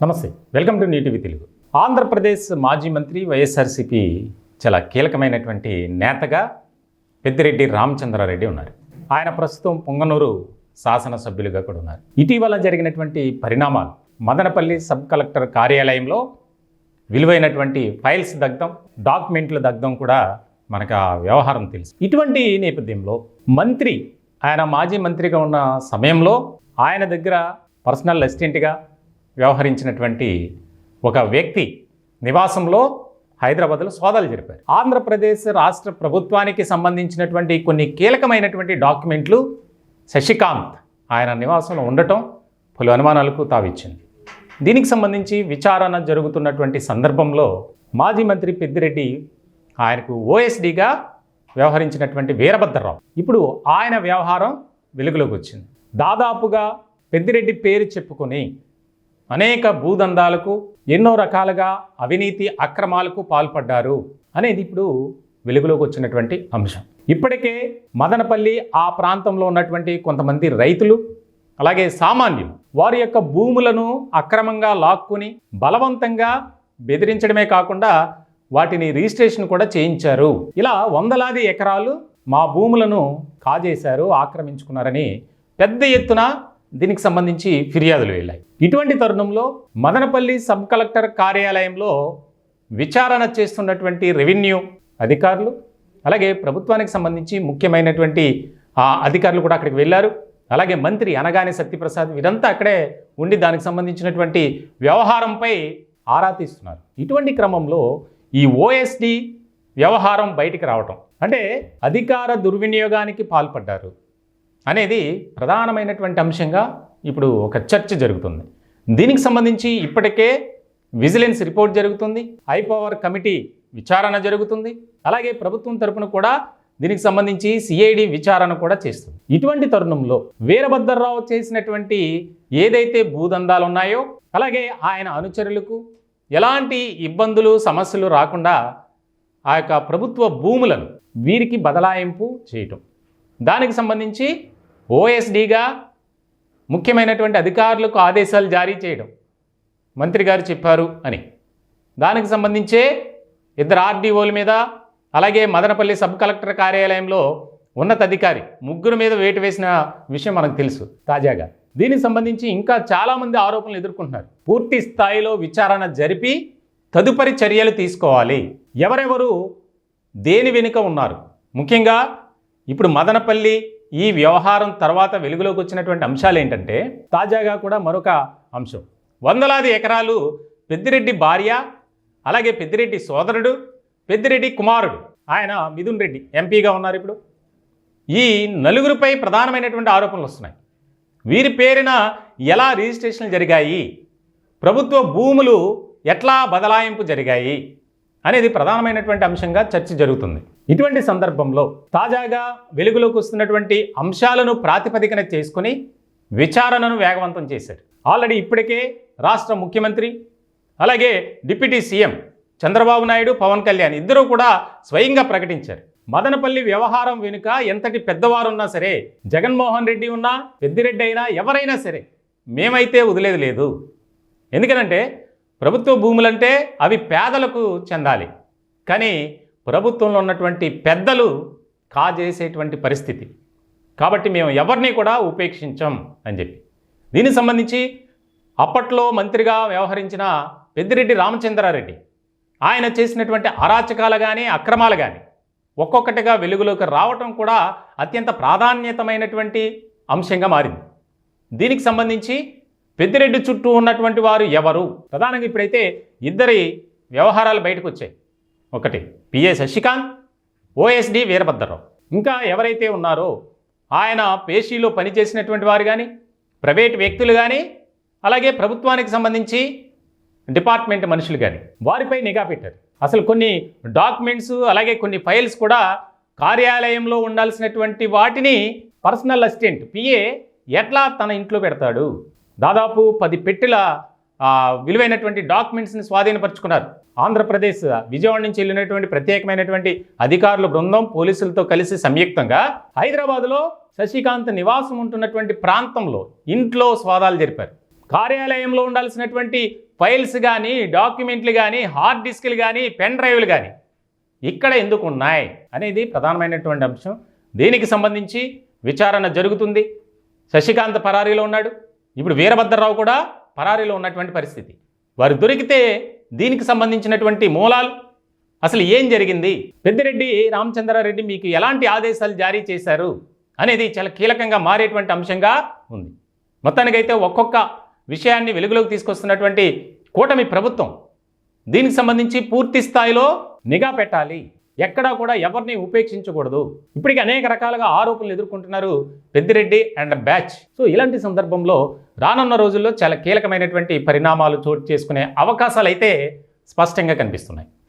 నమస్తే. Welcome to NTV Telugu. Andhra Pradesh మాజీ మంత్రి వైఎస్ఆర్సీపీ చాలా కీలకమైనటువంటి నేతగా పెద్దిరెడ్డి రామచంద్రారెడ్డి ఉన్నారు. ఆయన ప్రస్తుతం పొంగనూరు శాసనసభ్యులుగా కూడా ఉన్నారు. ఇటీవల జరిగినటువంటి పరిణామాలు మదనపల్లి సబ్ కలెక్టర్ కార్యాలయంలో విలువైనటువంటి ఫైల్స్ దగ్ధం డాక్యుమెంట్ల దగ్ధం కూడా మనకు ఆ వ్యవహారం తెలుసు. ఇటువంటి నేపథ్యంలో మంత్రి ఆయన మాజీ మంత్రిగా ఉన్న సమయంలో ఆయన దగ్గర పర్సనల్ అసిస్టెంట్గా వ్యవహరించినటువంటి ఒక వ్యక్తి నివాసంలో హైదరాబాద్లో సోదాలు జరిపారు. ఆంధ్రప్రదేశ్ రాష్ట్ర ప్రభుత్వానికి సంబంధించినటువంటి కొన్ని కీలకమైనటువంటి డాక్యుమెంట్లు శశికాంత్ ఆయన నివాసంలో ఉండటం పలు అనుమానాలకు తావిచ్చింది. దీనికి సంబంధించి విచారణ జరుగుతున్నటువంటి సందర్భంలో మాజీ మంత్రి పెద్దిరెడ్డి ఆయనకు ఓఎస్డిగా వ్యవహరించినటువంటి వీరభద్రరావు. ఇప్పుడు ఆయన వ్యవహారం వెలుగులోకి వచ్చింది. దాదాపుగా పెద్దిరెడ్డి పేరు చెప్పుకొని అనేక భూదందాలకు ఎన్నో రకాలుగా అవినీతి అక్రమాలకు పాల్పడ్డారు అనేది ఇప్పుడు వెలుగులోకి వచ్చినటువంటి అంశం. ఇప్పటికే మదనపల్లి ఆ ప్రాంతంలో ఉన్నటువంటి కొంతమంది రైతులు అలాగే సామాన్యులు వారి యొక్క భూములను అక్రమంగా లాక్కుని బలవంతంగా బెదిరించడమే కాకుండా వాటిని రిజిస్ట్రేషన్ కూడా చేయించారు. ఇలా వందలాది ఎకరాలు మా భూములను కాజేశారు ఆక్రమించుకున్నారని పెద్ద ఎత్తున దీనికి సంబంధించి ఫిర్యాదులు వెళ్ళాయి. ఇటువంటి తరుణంలో మదనపల్లి సబ్ కలెక్టర్ కార్యాలయంలో విచారణ చేస్తున్నటువంటి రెవెన్యూ అధికారులు అలాగే ప్రభుత్వానికి సంబంధించి ముఖ్యమైనటువంటి ఆ అధికారులు కూడా అక్కడికి వెళ్ళారు. అలాగే మంత్రి అనగానే సత్యప్రసాద్ వీరంతా అక్కడే ఉండి దానికి సంబంధించినటువంటి వ్యవహారంపై ఆరా తీస్తున్నారు. ఇటువంటి క్రమంలో ఈ ఓఎస్డి వ్యవహారం బయటికి రావటం. అంటే అధికార దుర్వినియోగానికి పాల్పడ్డారు. అనేది ప్రధానమైనటువంటి అంశంగా ఇప్పుడు ఒక చర్చ జరుగుతుంది. దీనికి సంబంధించి ఇప్పటికే విజిలెన్స్ రిపోర్ట్ జరుగుతుంది. హై పవర్ కమిటీ విచారణ జరుగుతుంది. అలాగే ప్రభుత్వం తరపున కూడా దీనికి సంబంధించి సిఐడి విచారణ కూడా చేస్తుంది. ఇటువంటి తరుణంలో వీరభద్రరావు చేసినటువంటి ఏదైతే భూదందాలు ఉన్నాయో అలాగే ఆయన అనుచరులకు ఎలాంటి ఇబ్బందులు సమస్యలు రాకుండా ఆ యొక్క ప్రభుత్వ భూములను వీరికి బదలాయింపు చేయటం. దానికి సంబంధించి ఓఎస్డిగా ముఖ్యమైనటువంటి అధికారులకు ఆదేశాలు జారీ చేయడం. మంత్రి గారు చెప్పారు అని. దానికి సంబంధించే ఇద్దరు ఆర్డీఓల మీద అలాగే మదనపల్లి సబ్ కలెక్టర్ కార్యాలయంలో ఉన్నతాధికారి ముగ్గురు మీద వేటు వేసిన విషయం మనకు తెలుసు తాజాగా. దీనికి సంబంధించి ఇంకా చాలామంది ఆరోపణలు ఎదుర్కొంటున్నారు. పూర్తి స్థాయిలో విచారణ జరిపి తదుపరి చర్యలు తీసుకోవాలి. ఎవరెవరు దేని వెనుక ఉన్నారు? ముఖ్యంగా ఇప్పుడు మదనపల్లి ఈ వ్యవహారం తర్వాత వెలుగులోకి వచ్చినటువంటి అంశాలు ఏంటంటే తాజాగా కూడా మరొక అంశం. వందలాది ఎకరాలు పెద్దిరెడ్డి భార్య అలాగే పెద్దిరెడ్డి సోదరుడు పెద్దిరెడ్డి కుమారుడు ఆయన మిథున్ రెడ్డి ఎంపీగా ఉన్నారు ఇప్పుడు. ఈ నలుగురిపై ప్రధానమైనటువంటి ఆరోపణలు వస్తున్నాయి. వీరి పేరిన ఎలా రిజిస్ట్రేషన్లు జరిగాయి? ప్రభుత్వ భూములు ఎట్లా బదలాయింపు జరిగాయి? అనేది ప్రధానమైనటువంటి అంశంగా చర్చ జరుగుతుంది. ఇటువంటి సందర్భంలో తాజాగా వెలుగులోకి వస్తున్నటువంటి అంశాలను ప్రాతిపదికన చేసుకుని విచారణను వేగవంతం చేశారు. ఆల్రెడీ ఇప్పటికే రాష్ట్ర ముఖ్యమంత్రి అలాగే డిప్యూటీ సీఎం చంద్రబాబు నాయుడు పవన్ కళ్యాణ్ ఇద్దరూ కూడా స్వయంగా ప్రకటించారు. మదనపల్లి వ్యవహారం వెనుక ఎంతటి పెద్దవారున్నా సరే జగన్మోహన్ రెడ్డి ఉన్నా పెద్దిరెడ్డి అయినా ఎవరైనా సరే మేమైతే వదిలేదు లేదు. ఎందుకనంటే ప్రభుత్వ భూములంటే అవి పేదలకు చెందాలి. కానీ ప్రభుత్వంలో ఉన్నటువంటి పెద్దలు కాజేసేటువంటి పరిస్థితి. కాబట్టి మేము ఎవరిని కూడా ఉపేక్షించం అని చెప్పి. దీనికి సంబంధించి అప్పట్లో మంత్రిగా వ్యవహరించిన పెద్దిరెడ్డి రామచంద్రారెడ్డి ఆయన చేసినటువంటి అరాచకాలు కానీ అక్రమాలు కానీ ఒక్కొక్కటిగా వెలుగులోకి రావటం కూడా అత్యంత ప్రాధాన్యతమైనటువంటి అంశంగా మారింది. దీనికి సంబంధించి పెద్దిరెడ్డి చుట్టూ ఉన్నటువంటి వారు ఎవరు? ప్రధానంగా ఇప్పుడైతే ఇద్దరి వ్యవహారాలు బయటకు వచ్చాయి. ఒకటి. PA Sasikanth OSD Veerabhadrarao. ఇంకా ఎవరైతే ఉన్నారో ఆయన పేషీలో పనిచేసినటువంటి వారు కానీ ప్రైవేట్ వ్యక్తులు కానీ అలాగే ప్రభుత్వానికి సంబంధించి డిపార్ట్మెంట్ మనుషులు కానీ వారిపై నిఘా పెట్టారు. అసలు కొన్ని డాక్యుమెంట్స్ అలాగే కొన్ని ఫైల్స్ కూడా కార్యాలయంలో ఉండాల్సినటువంటి వాటిని పర్సనల్ అసిస్టెంట్ పిఏ ఎట్లా తన ఇంట్లో పెడతాడు? దాదాపు పది పెట్టెల విలువైనటువంటి డాక్యుమెంట్స్ని స్వాధీనపరుచుకున్నారు. ఆంధ్రప్రదేశ్ విజయవాడ నుంచి వెళ్ళినటువంటి ప్రత్యేకమైనటువంటి అధికారుల బృందం పోలీసులతో కలిసి సంయుక్తంగా హైదరాబాద్లో శశికాంత్ నివాసం ఉంటున్నటువంటి ప్రాంతంలో ఇంట్లో స్వాదాలు జరిపారు. కార్యాలయంలో ఉండాల్సినటువంటి ఫైల్స్ కానీ డాక్యుమెంట్లు కానీ హార్డ్ డిస్క్లు కానీ పెన్ డ్రైవ్లు కానీ ఇక్కడ ఎందుకు ఉన్నాయి అనేది ప్రధానమైనటువంటి అంశం. దీనికి సంబంధించి విచారణ జరుగుతుంది. శశికాంత్ పరారీలో ఉన్నాడు. ఇప్పుడు వీరభద్రరావు కూడా పరారీలో ఉన్నటువంటి పరిస్థితి. వారు దొరికితే దీనికి సంబంధించినటువంటి మూలాలు. అసలు ఏం జరిగింది? పెద్దిరెడ్డి రామచంద్రారెడ్డి మీకు ఎలాంటి ఆదేశాలు జారీ చేశారు? అనేది చాలా కీలకంగా మారేటువంటి అంశంగా ఉంది. మొత్తానికైతే ఒక్కొక్క విషయాన్ని వెలుగులోకి తీసుకొస్తున్నటువంటి కూటమి ప్రభుత్వం దీనికి సంబంధించి పూర్తి స్థాయిలో నిఘా పెట్టాలి. ఎక్కడా కూడా ఎవరిని ఉపేక్షించకూడదు. ఇప్పటికీ అనేక రకాలుగా ఆరోపణలు ఎదుర్కొంటున్నారు పెద్దిరెడ్డి అండ్ బ్యాచ్. సో ఇలాంటి సందర్భంలో రానున్న రోజుల్లో చాలా కీలకమైనటువంటి పరిణామాలు చోటు చేసుకునే అవకాశాలు అయితే స్పష్టంగా కనిపిస్తున్నాయి.